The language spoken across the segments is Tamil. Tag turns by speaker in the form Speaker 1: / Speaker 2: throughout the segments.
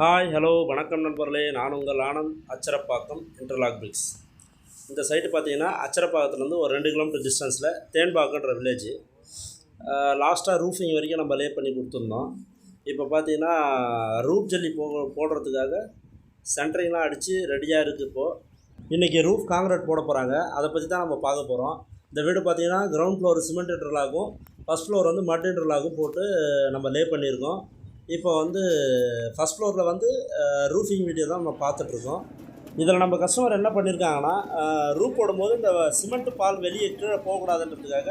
Speaker 1: ஹாய் ஹலோ வணக்கம் நண்பர்களே. நான் உங்கள் ஆனந்த் அச்சரப்பாக்கம் இன்டர்லாக் பிரிக்ஸ் இந்த சைட்டு பார்த்தீங்கன்னா அச்சரப்பாக்கத்துலேருந்து ஒரு ரெண்டு கிலோமீட்டர் டிஸ்டன்ஸில் தேன்பாக்கன்ற வில்லேஜ் லாஸ்ட்டாக ரூஃபிங் வரைக்கும் நம்ம லே பண்ணி கொடுத்துருந்தோம். இப்போ பார்த்தீங்கன்னா ரூப் ஜல்லி போ போடுறதுக்காக சென்ட்ரிங்லாம் அடித்து ரெடியாக இருக்குது இப்போது இன்றைக்கி ரூஃப் காங்கிரீட் போட போகிறாங்க அதை பற்றி தான் நம்ம பார்க்க போகிறோம் இந்த வீடு பார்த்தீங்கன்னா கிரவுண்ட் ஃப்ளோர் சிமெண்ட் இன்டர்லாகும் ஃபஸ்ட் ஃப்ளோர் வந்து மட் இன்டர்லாகும் போட்டு நம்ம லே பண்ணியிருக்கோம். இப்போ வந்து ஃபஸ்ட் ஃப்ளோரில் வந்து ரூஃபிங் வீடியோ தான் நம்ம பார்த்துட்ருக்கோம். இதில் நம்ம கஸ்டமர் என்ன பண்ணியிருக்காங்கன்னா ரூப் போடும்போது இந்த சிமெண்ட் பால் வெளியே கீழே போகக்கூடாதுன்றதுக்காக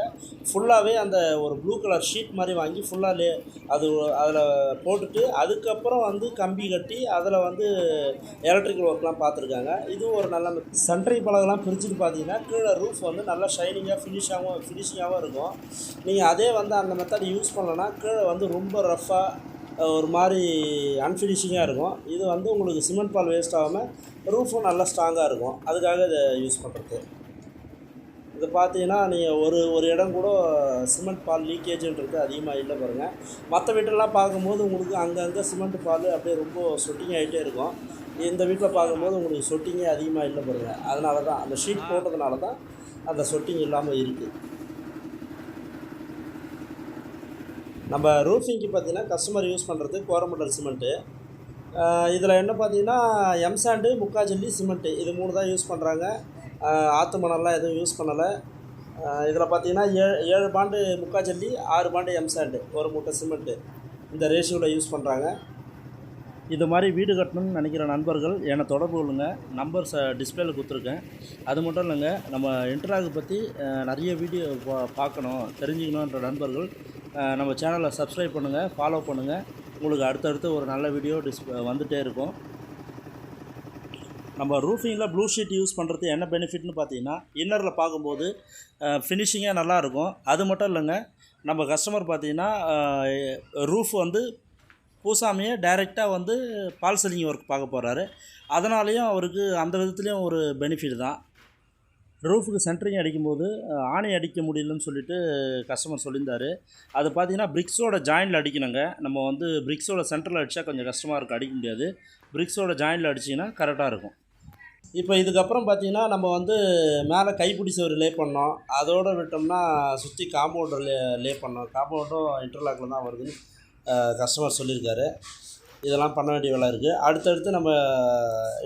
Speaker 1: ஃபுல்லாகவே அந்த ஒரு ப்ளூ கலர் ஷீட் மாதிரி வாங்கி ஃபுல்லாக லே அது அதில் போட்டுட்டு அதுக்கப்புறம் வந்து கம்பி கட்டி அதில் வந்து எலக்ட்ரிக்கல் ஒர்க்லாம் பார்த்துருக்காங்க. இதுவும் ஒரு நல்ல சென்ட்ரிங் பலகெல்லாம் பிரிச்சுட்டு பார்த்தீங்கன்னா கீழே ரூஃப் வந்து நல்லா ஷைனிங்காக ஃபினிஷாகவும் ஃபினிஷிங்காகவும் இருக்கும். நீங்கள் அதே வந்து அந்த மெத்தட் யூஸ் பண்ணலன்னா கீழே வந்து ரொம்ப ரஃப்பாக ஒரு மாதிரி அன்ஃபினிஷிங்காக இருக்கும். இது வந்து உங்களுக்கு சிமெண்ட் பால் வேஸ்ட் ஆகாமல் ரூஃபும் நல்லா ஸ்ட்ராங்காக இருக்கும். அதுக்காக இதை யூஸ் பண்ணுறது இது பார்த்தீங்கன்னா நீங்கள் ஒரு ஒரு இடம் கூட சிமெண்ட் பால் லீக்கேஜுன்றது அதிகமாக இல்லை பாருங்கள் மற்ற வீட்டிலலாம் பார்க்கும்போது உங்களுக்கு அங்கங்கே சிமெண்ட் பால் அப்படியே ரொம்ப சொட்டிங் ஆகிட்டே இருக்கும். இந்த வீட்டில் பார்க்கும்போது உங்களுக்கு சொட்டிங்கே அதிகமாக இல்லை பாருங்கள் அதனால தான் அந்த ஷீட் போட்டதுனால தான் அந்த சொட்டிங் இல்லாமல் இருக்குது நம்ம ரூஃபிங்க்கு பார்த்தீங்கன்னா கஸ்டமர் யூஸ் பண்ணுறது கோரமண்டல் சிமெண்ட்டு இதில் என்ன பார்த்தீங்கன்னா எம்சாண்டு முக்காஜல்லி சிமெண்ட்டு இது மூணு தான் யூஸ் பண்ணுறாங்க ஆற்று மணல்லாம் எதுவும் யூஸ் பண்ணலை. இதில் பார்த்தீங்கன்னா ஏழு ஏழு பாண்டு முக்காஜல்லி ஆறு பாண்டு எம்சாண்டு ஒரு மூட்டை சிமெண்ட்டு இந்த ரேஷியோவில் யூஸ் பண்ணுறாங்க இது மாதிரி வீடு கட்டணும்னு நினைக்கிற நண்பர்கள் என்னை தொடர்பு கொள்ளுங்க. நம்பர் ச டிஸ்பிளேல கொடுத்துருக்கேன். அது மட்டும் இல்லைங்க நம்ம இன்டர்லாக் பற்றி நிறைய வீடியோ பா பார்க்கணும் தெரிஞ்சுக்கணுன்ற நண்பர்கள் நம்ம சேனலை சப்ஸ்கிரைப் பண்ணுங்கள் ஃபாலோ பண்ணுங்கள் உங்களுக்கு அடுத்தடுத்து ஒரு நல்ல வீடியோ டிஸ் வந்துகிட்டே இருக்கும். நம்ம ரூஃபிங்கில் ப்ளூ ஷீட் யூஸ் பண்ணுறது என்ன பெனிஃபிட்னு பார்த்தீங்கன்னா இன்னரில் பார்க்கும்போது ஃபினிஷிங்காக நல்லாயிருக்கும் அது மட்டும் இல்லைங்க நம்ம கஸ்டமர் பார்த்தீங்கன்னா ரூஃப் வந்து பூசாமையே டைரெக்டாக வந்து பால் செல்லிங் ஒர்க் பார்க்க போகிறாரு அதனாலேயும் அவருக்கு அந்த விதத்துலேயும் ஒரு பெனிஃபிட் தான். ரூஃபுக்கு சென்ட்ரிங் அடிக்கும்போது ஆணை அடிக்க முடியலன்னு சொல்லிட்டு கஸ்டமர் சொல்லியிருந்தார். அது பார்த்தீங்கன்னா பிரிக்ஸோட ஜாயிண்டில் அடிக்கணுங்க. நம்ம வந்து பிரிக்ஸோட சென்டரில் அடித்தா கொஞ்சம் கஷ்டமாக இருக்கும் அடிக்க முடியாது. பிரிக்ஸோட ஜாயிண்டில் அடிச்சிங்கன்னா கரெக்டாக இருக்கும். இப்போ இதுக்கப்புறம் பார்த்தீங்கன்னா நம்ம வந்து மேலே கைப்பிடி சோறு லே பண்ணோம். அதோடு விட்டோம்னா சுற்றி காம்பவுண்டர் லே லே பண்ணோம். காம்பவுண்டும் இன்டர்லாக்கில் தான் வருதுன்னு கஸ்டமர் சொல்லியிருக்காரு. இதெல்லாம் பண்ண வேண்டிய வேலை இருக்குது அடுத்தடுத்து நம்ம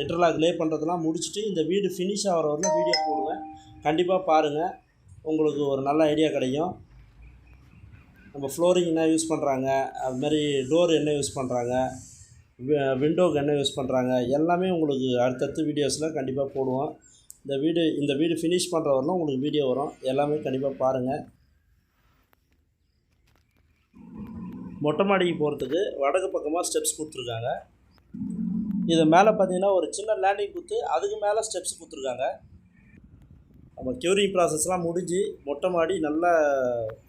Speaker 1: இன்டர்லாக் லே பண்ணுறதெல்லாம் முடிச்சுட்டு இந்த வீடு ஃபினிஷ் ஆகிற வரலாம் வீடியோ போடுவேன் கண்டிப்பாக பாருங்கள் உங்களுக்கு ஒரு நல்ல ஐடியா கிடைக்கும். நம்ம ஃப்ளோரிங் என்ன யூஸ் பண்ணுறாங்க அதுமாரி டோர் என்ன யூஸ் பண்ணுறாங்க விண்டோக்கு என்ன யூஸ் பண்ணுறாங்க எல்லாமே உங்களுக்கு அடுத்தடுத்து வீடியோஸில் கண்டிப்பாக போடுவோம். இந்த வீடு இந்த வீடு ஃபினிஷ் பண்ணுற வரலாம் உங்களுக்கு வீடியோ வரும். எல்லாமே கண்டிப்பாக பாருங்கள் மொட்டை மாடிக்கு போகிறதுக்கு வடக்கு பக்கமாக ஸ்டெப்ஸ் கொடுத்துருக்காங்க. இது மேலே பார்த்தீங்கன்னா ஒரு சின்ன லேண்டிங் கொடுத்து அதுக்கு மேலே ஸ்டெப்ஸ் கொடுத்துருக்காங்க. நம்ம க்யூரிங் ப்ராசஸ்லாம் முடிஞ்சு மொட்டை மாடி நல்லா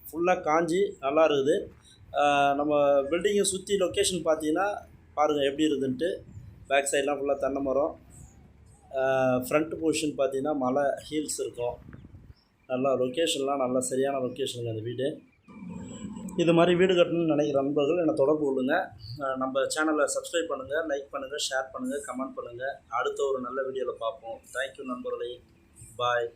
Speaker 1: ஃபுல்லாக காஞ்சி நல்லா இருக்குது. நம்ம பில்டிங்கை சுற்றி லொக்கேஷன் பார்த்தீங்கன்னா பாருங்கள் எப்படி இருக்குதுன்ட்டு. பேக் சைட்லாம் ஃபுல்லாக தென்னை மரம். ஃப்ரண்ட் பொசிஷன் பார்த்தீங்கன்னா மலை ஹீல்ஸ் இருக்கும். நல்லா லொக்கேஷன்லாம் நல்லா சரியான லொக்கேஷனுங்க அந்த வீடு. இது மாதிரி வீடு கட்டணும்னு நினைக்கிற நண்பர்கள் என்னை தொடர்பு கொள்ளுங்கள் நம்ம சேனலை சப்ஸ்கிரைப் பண்ணுங்கள் லைக் பண்ணுங்கள் ஷேர் பண்ணுங்கள் கமெண்ட் பண்ணுங்கள் அடுத்த ஒரு நல்ல வீடியோவில் பார்ப்போம். தேங்க்யூ நண்பர்களே. பாய்